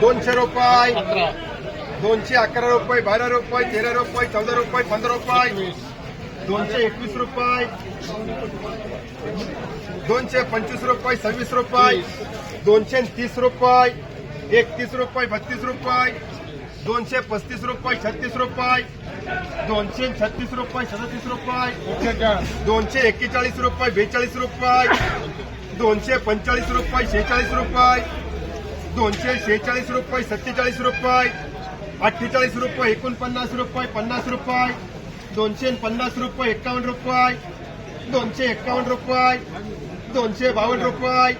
दोनशे रुपये. दोनशे अकरा रुपये बारा रुपये तेरा रुपये चौदा रुपये पंधरा रुपये. दोनशे एकवीस रुपये. दोनशे पंचवीस रुपये सव्वीस रुपये. दोनशे तीस रुपये एकतीस रुपये बत्तीस रुपये. दोनशे पस्तीस रुपये छत्तीस रुपये. दोनशे छत्तीस रुपये सदतीस रुपये. दोनशे एक्केचाळीस रुपये बेचाळीस रुपये. दोनशे पंचेचाळीस रुपये शेहेचाळीस रुपये. दोनशे शेहेचाळीस रुपये सत्तेचाळीस रुपये अठ्ठेचाळीस रुपये एकोणपन्नास रुपये पन्नास रुपये दोनशे पन्नास रुपये एक्कावन्न रुपये दोनशे एक्कावन्न रुपये दोनशे बावन्न रुपये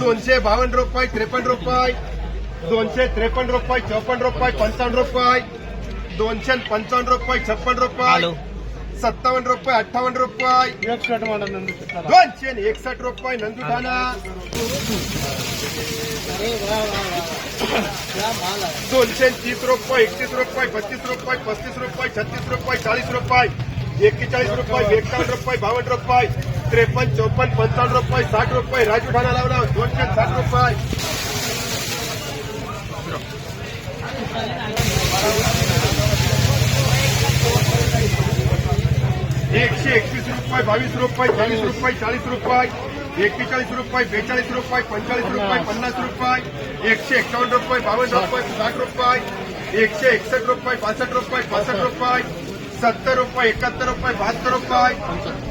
दोनशे बावन्न रुपये त्रेपन्न रुपये दोनशे त्रेपन्न रुपये चौपन्न रुपये पंचावन्न रुपये दोनशे पंचावन्न रुपये छप्पन्न रुपये सत्तावन्न रुपये अठ्ठावन्न रुपये दोनशे एकसष्ट रुपये नंदुठाणा दोनशे तीस रुपये एकतीस रुपये बत्तीस रुपये पस्तीस रुपये छत्तीस रुपये चाळीस रुपये एक्केचाळीस रुपये एकावन्न रुपये बावन्न रुपये त्रेपन्न चौपन्न पंचावन्न रुपये साठ रुपये राजू ठाणा लावला दोनशे साठ रुपये रुपये बावीस रुपये चाळीस रुपये चाळीस रुपये एक्केचाळीस रुपये बेचाळीस रुपये पंचेचाळीस रुपये एकशे एक्कावन्न रुपये बावन्न रुपये साठ रुपये एकशे एकसष्ट रुपये पासष्ट रुपये पासष्ट रुपये सत्तर रुपये एकाहत्तर रुपये बहात्तर रुपये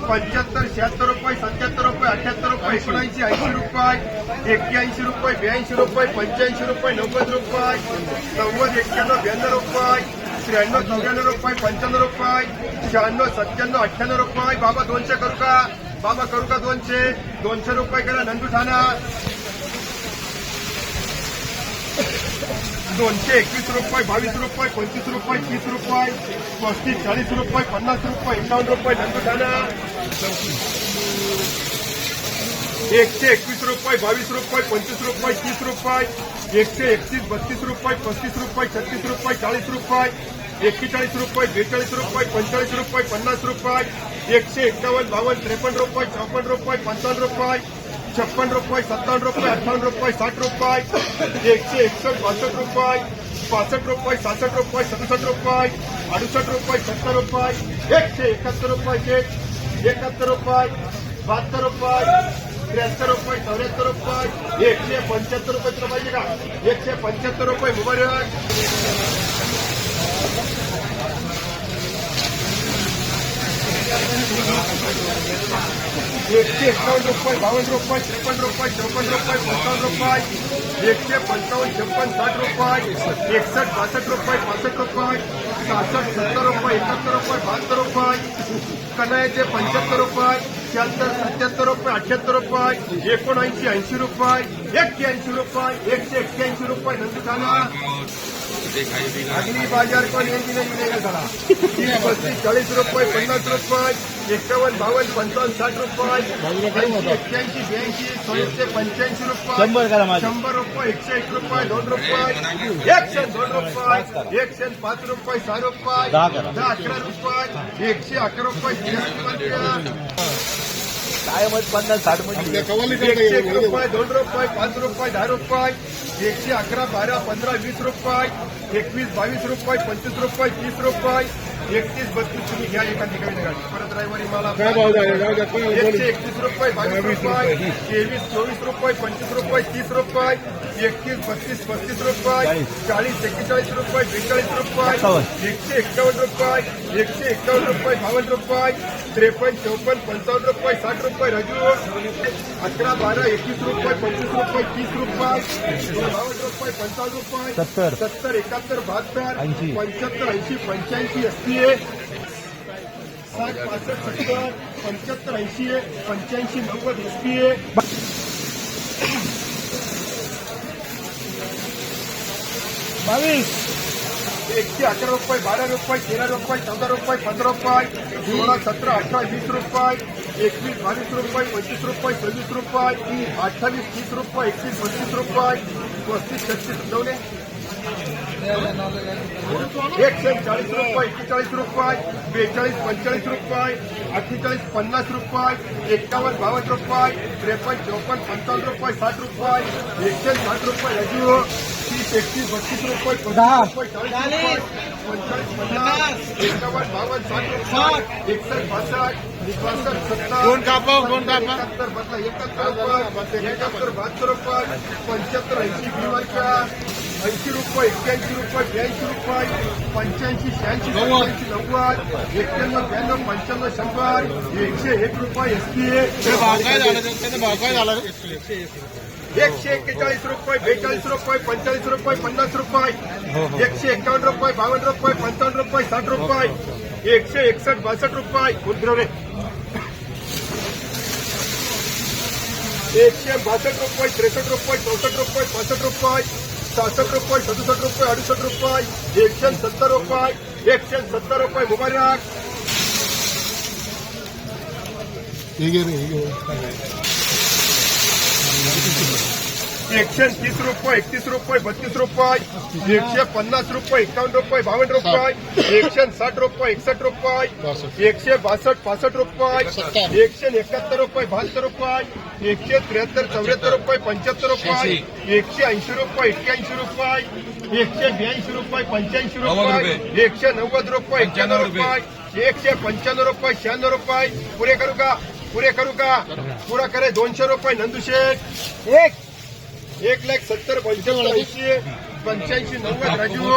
पंच्याहत्तर शहात्तर रुपये सत्याहत्तर रुपये अठ्याहत्तर रुपये एकोणऐंशी ऐंशी रुपये एक्क्याऐंशी रुपये ब्याऐंशी रुपये पंच्याऐंशी रुपये नव्वद रुपये नव्वद एक्क्याण्णव ब्याण्णव रुपये त्र्याण्णव चौऱ्याण्णव रुपये पंच्याण्णव रुपये शहाण्णव सत्त्याण्णव अठ्ठ्याण्णव रुपये बाबा दोनशे करू का बाबा करू का दोनशे दोनशे रुपये करा नंदू ठाणा दोनशे एकवीस रुपये बावीस रुपये पंचवीस रुपये तीस रुपये पस्तीस चाळीस रुपये पन्नास रुपये एकावन्न रुपये नंदू ठाणा एकशे एकवीस रुपये, बावीस रुपये, पंचवीस रुपये, तीस रुपये, एकशे एकतीस, बत्तीस रुपये, पस्तीस रुपये, छत्तीस रुपये, चाळीस रुपये, एक्केचाळीस रुपये, बेचाळीस रुपये, पंचेचाळीस रुपये, पन्नास रुपये, एकशे एक्कावन्न बावन्न, त्रेपन्न रुपये चौपन्न रुपये, पंचावन्न रुपये छप्पन रुपये, सत्तावन्न रुपये, अठ्ठावन्न रुपये, साठ रुपये, एकशे एकसष्ट, बासष्ट रुपये, पासष्ट रुपये सहासष्ट रुपये, सदुसष्ट रुपये, अडुसष्ट रुपये, सत्तर रुपये, एकशे एकाहत्तर रुपये एकाहत्तर रुपये, बहात्तर रुपये त्र्याहत्तर रुपये, चौऱ्याहत्तर रुपये, एकशे पंच्याहत्तर रुपये तुला पाहिजे का? एकशे पंच्याहत्तर रुपये मुबारक एकशे एकावन्न रुपये, बावन्न रुपये, त्रेपन्न रुपये, चौपन्न रुपये, पंचावन्न रुपये, एकशे पंचावन्न, छप्पन, साठ रुपये, एकसठ बासष्ट रुपये, पासष्ट रुपये सहासष्ट सत्तर रुपये, एकाहत्तर रुपये, बहात्तर रुपये कन्हायचे पंच्याहत्तर रुपये शहात्तर सत्याहत्तर रुपये अठ्याहत्तर रुपये एकोणऐंशी ऐंशी रुपये एक्क्याऐंशी रुपये एकशे एक्क्याऐंशी रुपये बाज़ार नाही पस्तीस चाळीस रुपये पन्नास रुपये एकावन्न बावन्न पंचावन्न साठ रुपये ऐंशी एक्क्याऐंशी ब्याऐंशी सोळाशे पंच्याऐंशी रुपये शंभर. शंभर रुपये एकशे एक रुपये दोन रुपये एकशे दोन रुपये एकशे पाच रुपये सहा रुपये दहा अकरा रुपये एकशे अकरा रुपये तेरा रुपये काय मत पन्नास साठ मध्ये एकशे एक रुपये दोन रुपये पाच रुपये दहा रुपये एकशे अकरा बारा पंधरा वीस रुपये एकवीस बावीस रुपये पंचवीस रुपये तीस रुपये एकतीस बत्तीस तुम्ही घ्या एका ठिकाणी गाडी परत रविवारी मला एकशे एकतीस रुपये बावीस रुपये. तेवीस चोवीस रुपये पंचवीस रुपये तीस रुपये एकतीस बत्तीस पस्तीस रुपये चाळीस एक्केचाळीस रुपये बेचाळीस रुपये एकशे एक्कावन्न रुपये एकशे एक्कावन्न रुपये बावन्न रुपये त्रेपन्न चौपन्न पंचावन्न रुपये साठ रुपये रजू. अकरा बारा एकवीस रुपये पंचवीस रुपये तीस रुपये बावन्न रुपये पंचावन्न रुपये सत्तर. सत्तर एकाहत्तर बहात्तर ऐंशी. पंच्याहत्तर ऐंशी पंच्याऐंशी अस्सी आहे. साठ पासष्ट सत्तर नव्वद एसपी बावीस. एकशे अकरा रुपये, बारा रुपये, तेरा रुपये, चौदा रुपये, पंधरा रुपये, सोळा, सतरा, अठरा, वीस रुपये, एकवीस, बावीस रुपये, पंचवीस रुपये, सव्वीस रुपये अठ्ठावीस, तीस रुपये, एकतीस बत्तीस रुपये, पस्तीस, छत्तीस एकशे चाळीस रुपये एक्केचाळीस रुपये बेचाळीस पंचेचाळीस रुपये अठ्ठेचाळीस पन्नास रुपये एक्कावन्न बावन्न रुपये त्रेपन्न चौपन्न पंचावन्न रुपये साठ रुपये एकशे साठ रुपये राजू तीस एकतीस बत्तीस रुपये पस्तीस रुपये चाळीस पंचाळीस पन्नास एक्कावन्न बावन्न साठ रुपये एकसष्ट सत्तर कोण कापा, कोण कापा? एकाहत्तर बहात्तर रुपये पंच्याहत्तर ऐंशी ऐंशी रुपये एक्क्याऐंशी रुपये ब्याऐंशी रुपये पंच्याऐंशी शहाऐंशी सत्याऐंशी नव्वद एक्क्याण्णव ब्याण्णव पंच्याण्णव शंभर एकशे एक रुपये एस पी काय झालं त्याचा भाव काय झाला. एकशे एक्केचाळीस रुपये बेचाळीस रुपये पंचेचाळीस रुपये पन्नास रुपये एकशे एकावन्न रुपये बावन्न रुपये पंचावन्न रुपये साठ रुपये एकशे एकसष्ट बासष्ट रुपये. कुठं एकशे बासष्ट रुपये त्रेसष्ट रुपये चौसष्ट रुपये पासष्ट रुपये. सहासष्ट रुपये सदुसष्ट रुपये अडुसष्ट रुपये एकशे सत्तर रुपये एकशे सत्तर रुपये मुबारक। एकशे तीस रुपये एकतीस रुपये बत्तीस रुपये एकशे पन्नास रुपये एकावन्न रुपये बावन्न रुपये एकशे साठ रुपये एकसठ रुपये एकशे बासष्ट पासष्ट रुपये एकशे एकाहत्तर रुपये बहात्तर रुपये एकशे त्र्याहत्तर चौऱ्याहत्तर रुपये पंच्याहत्तर रुपये एकशे ऐंशी रुपये एक्क्याऐंशी रुपये एकशे ब्याऐंशी रुपये पंच्याऐंशी रुपये एकशे नव्वद रुपये एक्क्याण्णव रुपये. एकशे पंच्याण्णव रुपये शहाण्णव रुपये. पुरे करू का? पुरे करू का? पुरा करे दोनशे रुपये नंदुशेठ एक एक. लाख सत्तर पंच्याण्णव ऐंशी पंच्याऐंशी नव्वद राजू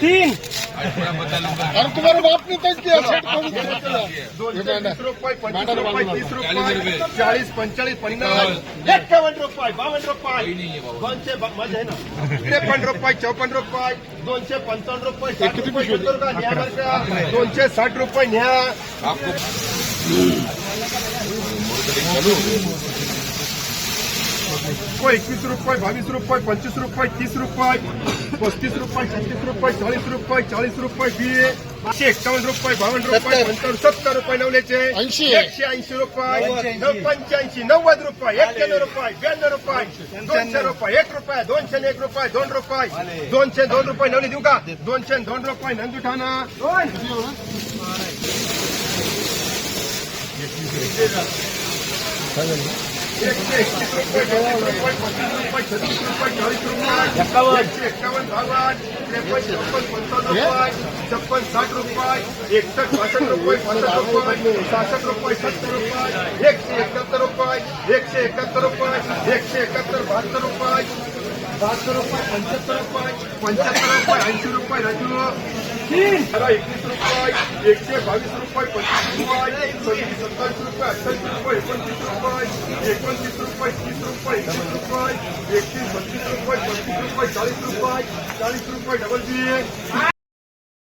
तीन अरे तुम्हाला बाप नाही तेच किया सेट करून दिलं. दोनशे वीस रुपये पंचवीस रुपये तीस रुपये चाळीस पंचेचाळीस पन्नास एक्कावन्न रुपये बावन्न रुपये दोनशे बा- माझं आहे ना त्रेपन्न रुपये चौपन्न रुपये दोनशे पंचावन्न रुपये साठ रुपये सत्तर का न्या बरं का दोनशे साठ रुपये न्या रुपये एकवीस रुपये बावीस रुपये पंचवीस रुपये तीस रुपये पस्तीस रुपये छत्तीस रुपये चाळीस रुपये चाळीस रुपये बी एकशे एक्कावन्न रुपये बावन्न रुपये पंचावन्न सत्तर रुपये नवल्याचे ऐंशी. एकशे ऐंशी रुपये नऊ पंच्याऐंशी नव्वद रुपये एक्क्याण्णव रुपये ब्याण्णव रुपये दोनशे रुपये एक रुपये दोनशे एक रुपये दोन रुपये. दोनशे दोन रुपये नवले देऊ का? दोनशे दोन रुपये नंदू ठाणा. एकशे છપ્પન સાઠ રૂપિયા એકસઠ બાસઠ રૂપિયા સાસઠ રૂપિયા સત્તર રૂપિયા એકસો એકાત્તર રૂપિયા એકસો એકાત્તર રૂપિયા એકસો એકાત્તર બહાત્તર રૂપિયા બારસો રૂપિયા પંચોતેર રૂપિયા પંચોતેર રૂપિયા એંશી રૂપિયા રજૂ જરા એકવીસ રૂપિયા એકસો બાવીસ રૂપિયા પચીસ રૂપિયા સત્તાવીસ રૂપિયા અઠ્યાવીસ રૂપિયા એકોણત્રીસ રૂપિયા ત્રીસ રૂપિયા ત્રીસ રૂપિયા એકવીસ રૂપિયા એકવીસ બત્રીસ રૂપિયા, પચીસ રૂપિયા, ચાલીસ રૂપિયા ચાલીસ રૂપિયા, ડબલ બી